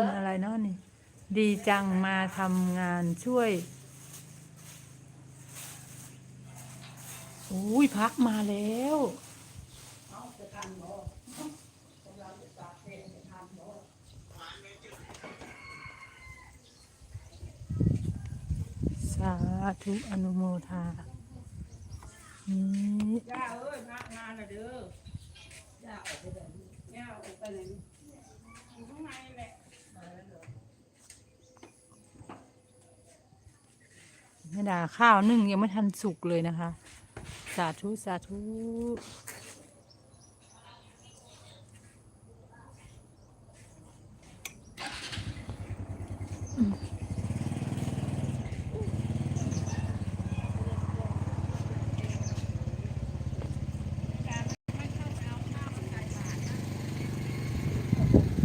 คุณอะไรเนาะนี่ ดีจังมาทำงานช่วยอุ้ยพักมาแล้วสาธุอนุโมทานี่ย่าเอ้ยพักงานน่ะเด้อย่าออกไปไหนย่าออกไปไหนอยู่ข้างในแหละ แม่ดาข้าวนึ่งยังไม่ทันสุกเลยนะคะ สาธุสาธุ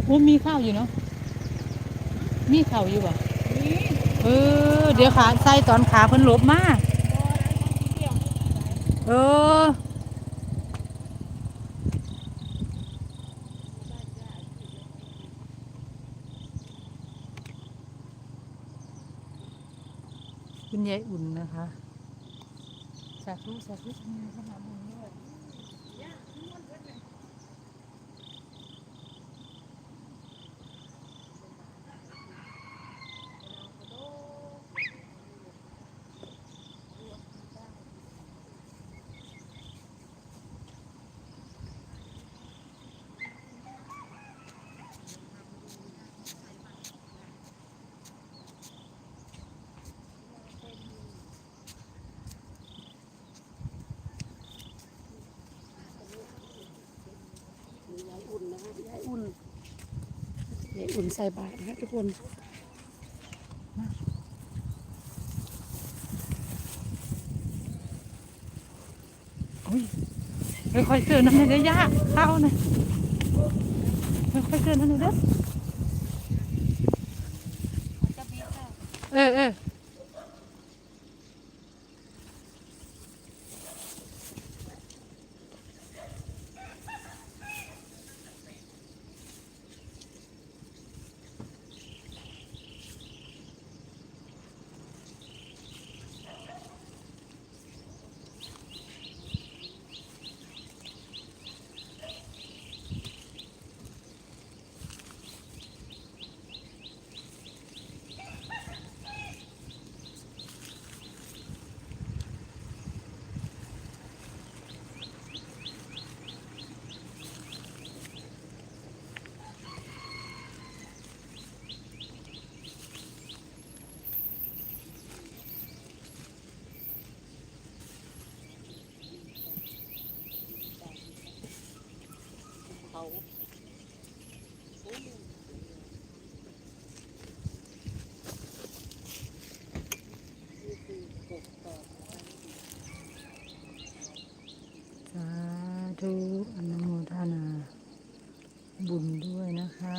โอ้มีข้าวอยู่เนาะ มีเข้าอยู่ป่ะเออ เดี๋ยวขาใส่ตอนขาเพิ่นหลบมาเออคุณยายอุ่นนะคะสาธุสาธุมีขนานี้ด้วยยายอุ่นนะคะยายอุ่นยาย อุ่นใส่บาตรนะคะทุกคนอุ้ยค่อยๆเกินนั่นเลยยากเข้านะค่อยๆเกินนั่นเลยเด้อเออเออสาธุอนุโมทนา บุญด้วยนะคะ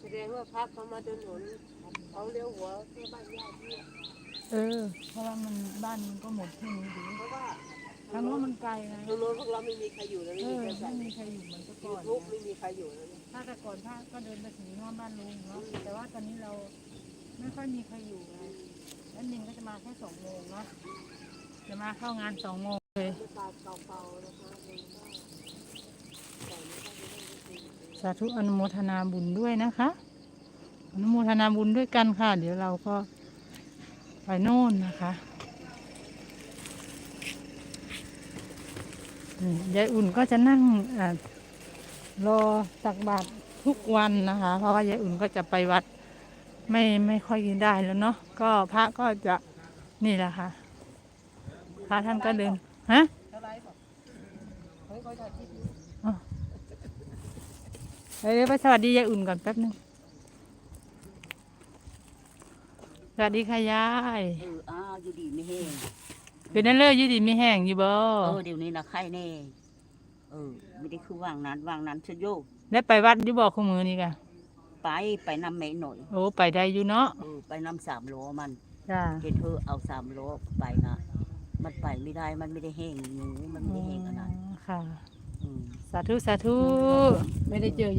แสดงว่าพักเขามาถนนเขาเลี้ยวหัวแค่บ้านญาติเนี่ยเออ เพราะว่ามันบ้านมันก็หมดที่นี้ดีเพราะว่าทางโน้นมันไกลไงทางโน้นพวกเราไม่มีใครอยู่แล้วเอไม่มีอใครไม่ใส่มีใครอยู่เหมือนแต่ยูก่อนทูบนะไม่มีใครอยู่แล้วเนี่ยถ้าแต่ก่อนพระก็เดินไปถึงห้องบ้านลุงเนาะแต่ว่าตอนนี้เราไม่ค่อยมีใครอยู่ไงแล้วนินก็จะมาแค่สองโมงเนาะจะมาเข้างานสองโมงเลยบรรยากาศเก่าๆนะคะมันก็ใสาธุอนุโมทนาบุญด้วยนะคะ อนุโมทนาบุญด้วยกันค่ะ เดี๋ยวเราก็ไปโน่นนะคะยายอุ่นก็จะนั่งอรอตักบาตรทุกวันนะคะ เพราะว่ายายอุ่นก็จะไปวัดไม่ไม่ค่อยได้แล้วเนาะก็พระก็จะนี่แหละค่ะ พระท่านก็เดินฮะ เท่าไรก่อนเฮ้ยเขาถ่ายคลิปอยู่เดี๋ยวไปสวัสดียายอุ่นก่อนแป๊บนึง สวัสดีค่ะยาย เอออ้าวอยู่ดีไม่แห้งเป็นนั่นเลยอยืดดีไม่แห้งอยู่บ่เออเดี๋ยวนี้นะไข้แน่เออไม่ได้คือวางนั้นวางนั้นชะโยกได้ไปวัดอยู่บ่คู่มือนี่กะไปไปนำแม่หน่อยโอ้ไปได้อยู่เนาะเออไปนำสามล้อมันจ้าเห็นเธอเอาสามล้อไปนะมันไปไม่ได้มันไม่ได้แห้งหนูมันไม่ได้แห้งขนาดค่ะ อืม สาธุสาธุ ไม่ได้เจอ